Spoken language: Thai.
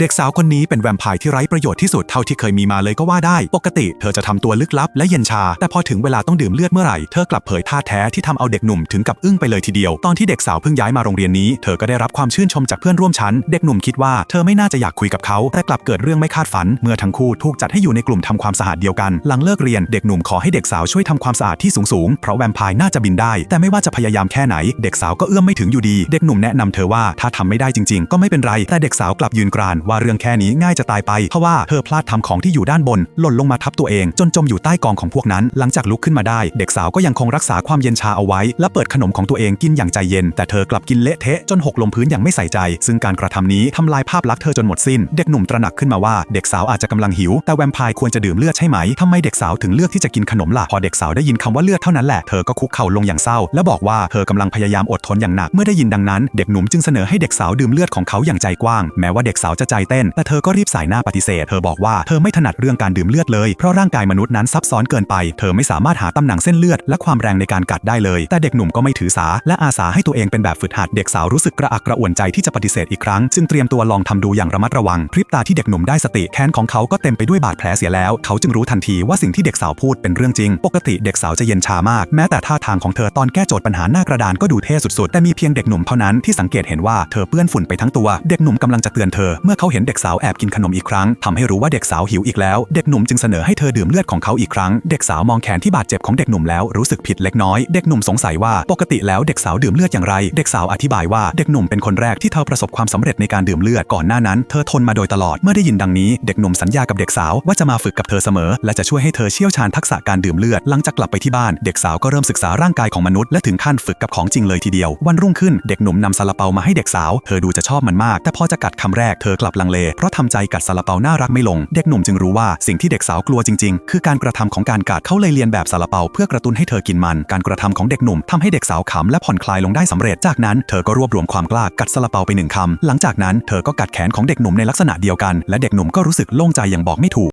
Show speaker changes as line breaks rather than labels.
เด็กสาวคนนี้เป็นแวมไพร์ที่ไร้ประโยชน์ที่สุดเท่าที่เคยมีมาเลยก็ว่าได้ ปกติเธอจะทำตัวลึกลับและเย็นชา แต่พอถึงเวลาต้องดื่มเลือดเมื่อไหร่ เธอกลับเผยท่าแท้ที่ทำเอาเด็กหนุ่มถึงกับอึ้งไปเลยทีเดียว ตอนที่เด็กสาวเพิ่งย้ายมาโรงเรียนนี้ เธอก็ได้รับความชื่นชมจากเพื่อนร่วมชั้น เด็กหนุ่มคิดว่าเธอไม่น่าจะอยากคุยกับเขา แต่กลับเกิดเรื่องไม่คาดฝัน เมื่อทั้งคู่ถูกจัดให้อยู่ในกลุ่มทำความสะอาดเดียวกัน หลังเลิกเรียน เด็กหนุ่มขอให้เด็กสาวช่วยทำความสะอาดที่สูงๆ เพราะแวมไพร์น่าจะบินได้ แต่ไม่ว่าจะพยายามแค่ไหน เด็กสาวก็เอื้อมไม่ถึงอยู่ดี เด็กหนุ่มแนะนำเธอว่าถ้าทำไม่ได้จริง ๆ ก็ไม่เป็นไร แต่เด็กสาวกลับยืนกรานว่าเรื่องแค่นี้ง่ายจะตายไป เพราะว่าเธอพลาดทำของที่อยู่ด้านบน หล่นลงมาทับตัวเอง จนจมอยู่ใต้กองของพวกนั้น หลังจากลุกขึ้นมาได้ เด็กสาวก็ยังคงรักษาความเย็นชาเอาไว้ และเปิดขนมของตัวเองกินอย่างใจเย็น แต่เธอกลับกินเละเทะจนหกลงพื้นอย่างไม่ใส่ใจ ซึ่งการกระทำนี้ทำลายภาพลักษณ์เธอจนหมดสิ้น เด็กหนุ่มตระหนักขึ้นมาว่าเด็กสาวอาจจะกำลังหิว แต่แวมไพร์ควรจะดื่มเลือดใช่ไหมทำไมเด็กสาวถึงเลือกที่จะกินขนมล่ะพอเด็กสาวได้ยินคำว่าเลือดเท่านั้นแหละเธอก็คุกเข่าลงอย่างเศร้า และบอกว่าเธอกำลังพยายามอดทนอย่างหนักเมื่อได้ยินดังนั้น เด็กหนุ่มจึงเสนอให้เด็กสาวดื่มเลือดของเขาอย่างใจกว้างแม้ว่าเด็กสาวจะใจเต้น แต่เธอก็รีบสายหน้าปฏิเสธ เธอบอกว่าเธอไม่ถนัดเรื่องการดื่มเลือดเลย เพราะร่างกายมนุษย์นั้นซับซ้อนเกินไป เธอไม่สามารถหาตำแหน่งเส้นเลือด และความแรงในการกัดได้เลย แต่เด็กหนุ่มก็ไม่ถือสา และอาสาให้ตัวเองเป็นแบบฝึกหัด เด็กสาวรู้สึกกระอักกระอ่วนใจที่จะปฏิเสธอีกครั้ง จึงเตรียมตัวลองทำดูอย่างระมัดระวัง พริบตาที่เด็กหนุ่มได้สติ แขนของเขาก็เต็มไปด้วยบาดแผลเสียแล้ว เขาจึงรู้ทันทีว่าสิ่งที่เด็กสาวพูดเป็นเรื่องจริง ปกติเด็กสาวจะเย็นชามาก แม้แต่ท่าทางของเธอตอนแก้โจทย์ปัญหาหน้ากระดานก็ดูเท่สุดๆ แต่มีเพียงเด็กหนุ่มเท่านั้นที่สังเกตเห็นว่าเธอเปื้อนฝุ่นไปทั้งตัว เด็กหนุ่มกำลังจะเตือนเธอเมื่อเขาเห็นเด็กสาวแอบกินขนมอีกครั้งทำให้รู้ว่าเด็กสาวหิวอีกแล้ว เด็กหนุ่มจึงเสนอให้เธอดื่มเลือดของเขาอีกครั้ง เด็กสาวมองแขนที่บาดเจ็บของเด็กหนุ่มแล้วรู้สึกผิดเล็กน้อย เด็กหนุ่มสงสัยว่าปกติแล้วเด็กสาวดื่มเลือดอย่างไร เด็กสาวอธิบายว่าเด็กหนุ่มเป็นคนแรกที่เธอประสบความสำเร็จในการดื่มเลือดก่อนหน้านั้น เธอทนมาโดยตลอด เมื่อได้ยินดังนี้เด็กหนุ่มสัญญากับเด็กสาวว่าจะมาฝึกกับเธอเสมอ และจะช่วยให้เธอเชี่ยวชาญทักษะการดื่มเลือดหลังจากกลับไปที่บ้าน เด็กสาวก็เริ่มศึกษาร่างกายของมนุษย์และถึงขั้นฝึกกับของจริงเลยทีเดียว วันรุ่งขึ้นเด็กหนุ่มนำซาลาเปามาให้เด็กสาว เธอดูจะชอบมันมาก แต่พอจะกัดคำแรกเธอกลับลังเลเพราะทำใจกัดซาลาเปาน่ารักไม่ลง เด็กหนุ่มจึงรู้ว่าสิ่งที่เด็กสาวกลัวจริงๆ คือการกระทำของการกัดเขาเลยเรียนแบบซาลาเปาเพื่อกระตุ้นให้เธอกินมัน การกระทำของเด็กหนุ่มทำให้เด็กสาวขำและผ่อนคลายลงได้สำเร็จ จากนั้นเธอก็รวบรวมความกล้ากัดซาลาเปาไปหนึ่งคำหลังจากนั้นเธอก็กัดแขนของเด็กหนุ่มในลักษณะเดียวกันและเด็กหนุ่มก็รู้สึกโล่งใจอย่างบอกไม่ถูก